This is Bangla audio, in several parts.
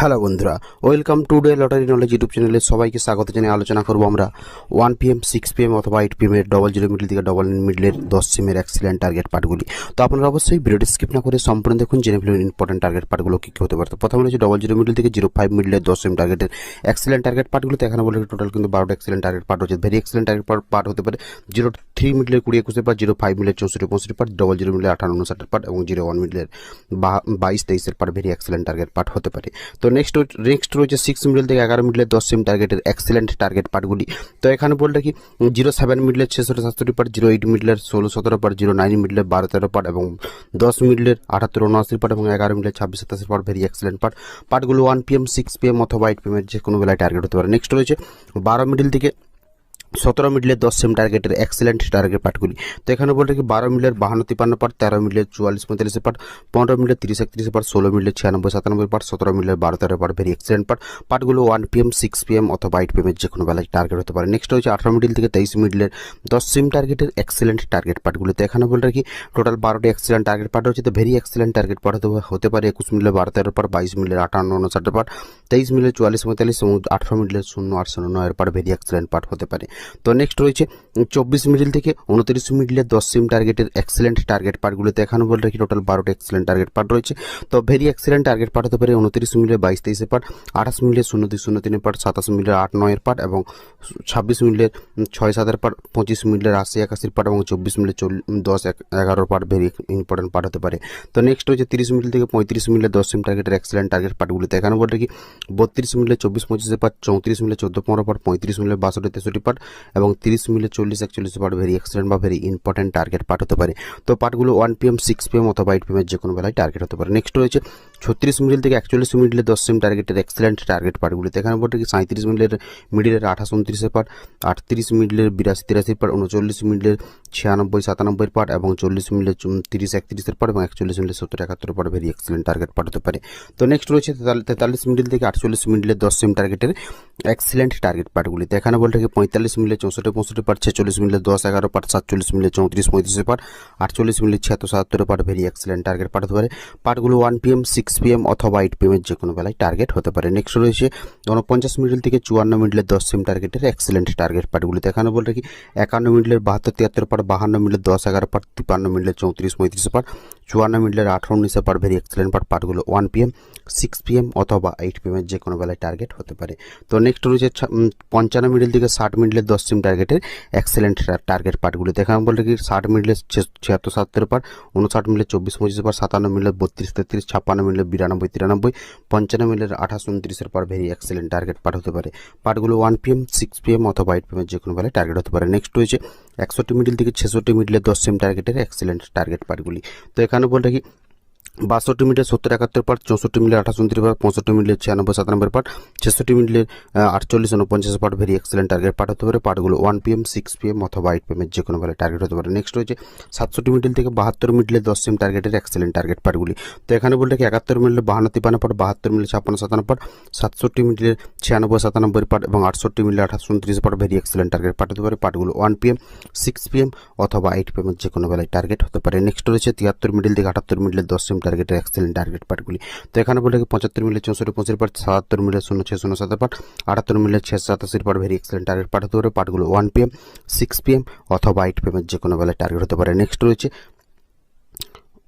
হ্যালো বন্ধুরা, welcome to day lottery knowledge YouTube চ্যানেলে সবাইকে স্বাগত জানিয়ে আলোচনা করব আমরা ওয়ান পিএম সিক্স পিএম অথবা এইট পিএম এর ডবল জিরো মিডল থেকে ডবল মিডলের দশ সিমের অ্যাক্সিলেন্ট টার্গেট পার্টগুলি তো আপনারা অবশ্যই ভিডিওটি স্কিপ না করে সম্পূর্ণ দেখুন, জেনে ফেলুন ইম্পর্টেন্ট টার্গেট পার্টগুলো কী কী হতে পারে। প্রথমে রয়েছে ডবল জিরো মিডল থেকে জিরো ফাইভ মিডলের দশ সিম টার্গেটের এক্সিলেন্ট টার্গেট পার্টগুলোতে এখানে বলে টোটাল কিন্তু বারোটা এক্সিলেন্ট টার্গেট পার্ট রয়েছে। ভেরি এক্সিলেন্ট টার্গেট পার্ট হতে পারে জিরো থ্রি মিডলের কুড়ি একুশের পার্ট জিরো ফাইভ মিডলের চৌষট্টি পঁয়ষট্টি পার্ট ডবল জিরো মিডলের আঠান্ন উনষাটের পার্ট এবং জিরো ওয়ান মিডলের বাইশ তেইশের part very excellent target part হতে পারে। তো নেক্সট নেক্সট রয়েছে সিক্স মিডল থেকে এগারো মিডলের দশ সেম টার্গেটের এক্সেলেন্ট টার্গেট পার্টগুলি তো এখানে বলতে কি জিরো সেভেন মিডলের ছেষট্টি সাতষট্টি পার্ট জিরো এইট মিডলের ষোলো সতেরো পার্ট জিরো নাইন মিডলের বারো তেরো পার্ট এবং দশ মিডলের আঠাত্তর উনআশি পার্ট এবং এগারো মিডলের ছাব্বিশ সাতাশি পার্ট ভেরি এক্সেলেন্ট পার্ট পার্টগুলো one P M six P M অথবা এইট পিএমের যে কোনো বেলায় টার্গেট হতে পারে। নেক্সট রয়েছে, বারো মিডল থেকে সতেরো মিডলের দশ সেম টার্গেটের এক্সেলেন্ট টার্গেট পার্টগুলি তো এখানে বলতে কি, বারো মিডলের বাহান্ন তিপান্ন পার্ট তেরো মিডলের চুয়াল্লিশ পঁয়তাল্লিশ পার্ট পনেরো মিডলের তিরিশ একত্রিশ পার্ট ষোলো মিডলের ছিয়ানব্বই সাতানব্বই পার্ট সতেরো মিডলের বারো তেরো পার্ট ভেরি এক্সেলেন্ট পার্ট পার্টগুলো ওয়ান পিএম সিক্স পিএম অথবা এইট পিএমের যে কোনো বেলায় টার্গেট হতে পারে। নেক্সট হচ্ছে আঠারো মিডল থেকে তেইশ মিডলের দশ সিম টার্গেটের এক্সেলেন্ট টার্গেট পার্টগুলো তো এখানে বলতে কি টোটাল বারোটি এক্সেলেন্ট টার্গেট পার্ট হচ্ছে তো ভেরি এক্সেলেন্ট টার্গেট পার্ট হতে পারে একুশ মিডলের বারো তেরো পার্ট বাইশ মিডলের আটান্ন উনষাট পার্ট তেইশ মিডলের চুয়াল্লিশ পঁয়তাল্লিশ এবং আঠারো মিডলের শূন্য আটশো নয়ের পার্ট ভেরি এক্সেলেন্ট পার্ট হতে পারে। তো নেক্সট রয়েছে, চব্বিশ মিডিল থেকে উনত্রিশ মিডিলে দশ সিম টার্গেটের এক্সেলেন্ট টার্গেট পার্টগুলোতে এখানে বলে রাখি টোটাল বারোটা এক্সেলেন্ট টার্গেট পার্ট রয়েছে। তো ভেরি এক্সেলেন্ট টার্গেট হতে পারে উনত্রিশ মিলে বাইশ তেইশে পার্ট আঠাশ মিলে শূন্য দুই শূন্য তিনের পার্ট সাতাশ মিলে আট নয়ের পার্ট এবং ছাব্বিশ মিনিটের ছয় সাতের পার্ট পঁচিশ মিনিটের আশি একাশির পার্ট এবং চব্বিশ মিনিটের চল, দশ এগারোর পার্ট ভেরি ইম্পর্টেন্ট পার্ট হতে পারে। তো নেক্সট হচ্ছে তিরিশ মিনিট থেকে পঁয়ত্রিশ মিনিটের দশ সিম টার্গেটের এক্সেলেন্ট টার্গেট পার্টগুলিতে এখানে বলে রাখি বত্রিশ মিনিটের চব্বিশ, পঁচিশে পার্ট চৌত্রিশ মিনিটের চোদ্দ, পনেরো পার্ট পঁয়ত্রিশ মিনিটের বাষট্টি, তেষট্টি পার্ট এবং তিরিশ মিনিটের চল্লিশ, একচল্লিশ পার্ট ভেরি এক্সেলেন্ট বা ভেরি ইম্পর্টেন্ট টার্গেট পার্ট হতে পারে। তো পার্টগুলো ওয়ান পিএম সিক্স পিএম অথবা এইট পিএমের যে কোনো বেলায় টার্গেট হতে পারে। নেক্সট রয়েছে ছত্রিশ মিডিল থেকে একচল্লিশ মিডিলে দশ সিম টার্গেটের এক্সেলেন্ট টার্গেট পার্টগুলিতে এখানে বলতে কি সাঁত্রিশ মিডিলের মিডিলের আঠাশ উনত্রিশের পার্ট আটত্রিশ মিডিলের বিরাশি তিরাশির পার্ট উনচল্লিশ মিডিলের ছিয়ানব্বই সাতানব্বই পার্ট এবং চল্লিশ মিডিলের তিরিশ একত্রিশের পার্ট এবং একচল্লিশ মিডিলের সত্তর একাত্তর পার্ট ভেরি এক্সেলেন্ট টার্গেট হতে পারে। তো নেক্সট রয়েছে তেতাল্লিশ মিডিল থেকে আটচল্লিশ মিডিলের দশ সেম টার্গেটের এক্সেলেন্ট টার্গেট পার্টগুলিতে এখানে বলতে কি পঁয়তাল্লিশ মিনিটে চৌষট্টি পঁয়ষট্টি পার্ট ছেচল্লিশ মিনিটে দশ এগারো পার্ট সাতচল্লিশ মিনিটে চৌত্রিশ পঁয়ত্রিশের পার্ট আটচল্লিশ মিনিট ছিয়াত্তর সাতাত্তর পার্ট ভেরি এক্সেলেন্ট টার্গেট হতে পারে। পার্টগুলো ওয়ান পিএম সিক্স পিএম অথবা এইট পিএমের যে কোনো বেলায় টার্গেট হতে পারে। নেক্সট রয়েছে উনপঞ্চাশ মিডিল থেকে চুয়ান্ন মিডলের দশ সিম টার্গেটের এক্সেলেন্ট টার্গেট পার্টগুলি দেখানো। বলে রাখি একান্ন মিডিলের বাহাত্তর, তিয়াত্তর পার বাহান্ন মিডলের দশ, এগারো পার তিপান্ন মিডলের চৌত্রিশ, পঁয়ত্রিশ পার্ট চুয়ান্ন মিনিটের আঠারো উনিশে পার্ট ভেরি এক্সেলেন্ট পার্ট পার্টগুলো ওয়ান পিএম সিক্স পিএম অথবা এইট পিএমের যে কোনো বেলায় টার্গেট হতে পারে। তো নেক্সট রয়েছে পঞ্চান্ন মিডিল থেকে ষাট মিডিলের দশ সিম টার্গেটের এক্সেলেন্ট টার্গেট পার্টগুলিতে এখানে বলতে কি, ষাট মিডিলের ছিয়াত্তর সাতের পার, উনষাট মিনিটের চব্বিশ, পঁচিশ পার, সাতান্ন মিনিটের বত্রিশ, তেত্রিশ, ছাপ্পান্ন মিনিটের বিরানব্বই, তিরানব্বই, পঞ্চান্ন মিনিটের আঠাশ, উনত্রিশের পার ভেরি এক্সেলেন্ট টার্গেট পার্ট হতে পারে। পার্টগুলো ওয়ান পিএম সিক্স পিএম অথবা এইট পিএমের যে কোনো বেলায় টার্গেট হতে পারে। নেক্সট রয়েছে একষট্টি মিডিল থেকে ছেষট্টি মিডিলের দশ সেম টার্গেটের এক্সেলেন্ট টার্গেট পারগুলি তো এখানে বলতে কি বাষট্টি মিনিটের সত্তর, একাত্তর পার্ট, চৌষট্টি মিনিটের আঠাশ, উনত্রিশ পার্ট, পঁয়ষট্টি মিনিটের ছিয়ানব্বই, সাতানব্বই পার্ট, ছেষট্টি মিনিটের আটচল্লিশ উনপঞ্চাশ part very excellent target part হতে পারে। পার্টগুলো ওয়ান পিএম সিক্স পিএম অথবা এইট পিএমের যে কোনো বেলায় টার্গেট হতে পারে। নেক্সট রয়েছে সাতষট্টি মিনিট থেকে বাহাত্তর মিনিটের দশ সিম টার্গেটের এক্সেলেন্ট টার্গেট পার্টগুলি তো এখানে বলতে কি, একাত্তর মিনিটে বাহান্ন তিপান্ন পার্ট, বাহাত্তর মিনিটে ছাপ্পান্ন, সাতান্ন পার্ট, সাতষট্টি মিনিটের ছিয়ানব্বই, সাতানব্বই পার্ট এবং আটষট্টি মিনিটে আঠাশ, উনত্রিশ part very excellent target part হতে পারে। পার্টগুলো ওয়ান পিএম সিক্স পিএম অথবা এইট পিএমের যে কোনো বেলায় টার্গেট হতে পারে। নেক্সট রয়েছে তিয়াত্তর মিডিল থেকে আটাত্তর মিনিটের দশ সিম টার্গেটের এক্সেলেন্ট টার্গেট পার্টগুলি তো বলে কি পঁচাত্তর মিলে চৌষট্টি পঁচিশ পার্ট সাতাত্তর মিলে শূন্য ছয় শূন্য সাত পার্ট আটাত্তর মিলে ছয় সাতাশির part very excellent target part হতে পারে। পার্টগুলো ওয়ান পিএম সিক্স পিএম অথবা এইট পিএমের যে কোনো বেলায় টার্গেট হতে পারে। নেক্সট রয়েছে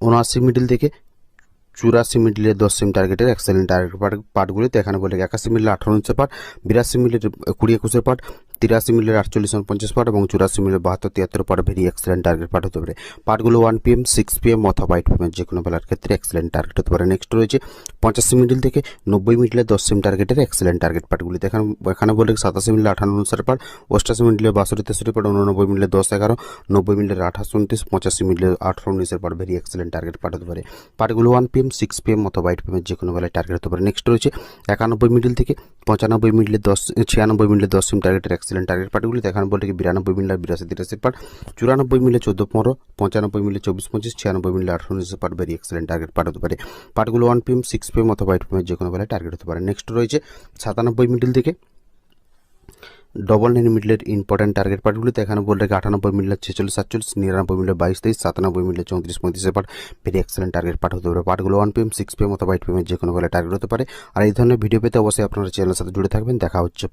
উনআশি মিডিল থেকে চুরাশি মিডিলের দশ সিম টার্গেটের এক্সেলেন্ট টার্গেট পার্টগুলিতে এখানে বলে একাশি মিলির আঠারো ইঞ্চের পার্ট বিরাশি মিলির কুড়ি একুশের পার্ট তিরাশি মিলির আটচল্লিশ পঞ্চাশ পার্ট এবং চুরাশি মিলির বাহাত্তর, তিয়াত্তর পার্ট ভেরি এক্সেলেন্ট টার্গেট হতে পারে। পার্টগুলো ওয়ান পিএম সিক্স পিএম অথবা এইট পিএম যে কোনো বেলার ক্ষেত্রে এক্সেলেন্ট টার্গেট হতে পারে। নেক্সট রয়েছে পঁচাশি মিডিল থেকে নব্বই মিডিলের দশ সিম টার্গেটের এক্সেলেন্ট টার্গেট পার্টগুলিতে এখানে এখানে বলে সাতাশি মিলির আঠান্ন অনুসারে পার্ট অষ্টাশি মিডিলের বাষট্টি, তেষট্টি পার্ট উননব্বই মিলির দশ এগারো, নব্বই মিলির আঠাশ, উনত্রিশ, পঁচাশি মিলির আঠারো উনিশের পার্ট ভেরি এক্সেলেন্ট টার্গেট হতে পারে। পার্টগুলো ওয়ান পিএম সিক্স পিএম অথবা এইট পিএমের যে কোনো বেলায় টার্গেট হতে পারে। নেক্সট রয়েছে একানব্বই মিডিল থেকে পঁচানব্বই মিনিটে দশ, ছিয়ানব্বই মিনিটে দশ সিম টার্গেটের এক্সিলেন্ট টার্গেট পার্টিগুলি দেখানো বলে কি বিরানব্বই মিনিট বিরাশি তিরাশি পার্ট চুরানব্বই মিলে চোদ্দ পনেরো, পঁচানব্বই মিলে চব্বিশ পঁচিশ, ছিয়ানব্বই মিলে আঠারো উনিশ part very excellent target part হতে পারে। পার্টগুলো ওয়ান পিএম সিক্স পিএম অথবা এইট পিএমের যে কোনো বেলায় টার্গেট হতে পারে। নেক্সট রয়েছে সাতানব্বই মিডিল থেকে ডবল নাইন মিডলের ইম্পর্টেন্ট টার্গেট পার্টগুলিতে এখানে বলে রেখে আটানব্বই মিডলের ছেচল্লিশ সাতচল্লিশ, নিরানব্বই মিডলের বাইশ, তেইশ, সাতানব্বই মিডলের চৌত্রিশ পঁয়ত্রিশের পার্ট ভেরি এক্সেলেন্ট টার্গেট পাঠ হতে পারে পার্টগুলো ওয়ান পিএম সিক্স পিএম অথবা এইট পিএমের যে কোনো বেলা টার্গেট হতে পারে। আর এই ধরনের ভিডিও পেতে অবশ্যই আপনারা চ্যানেলের সাথে জুড়ে থাকবেন। দেখা হচ্ছে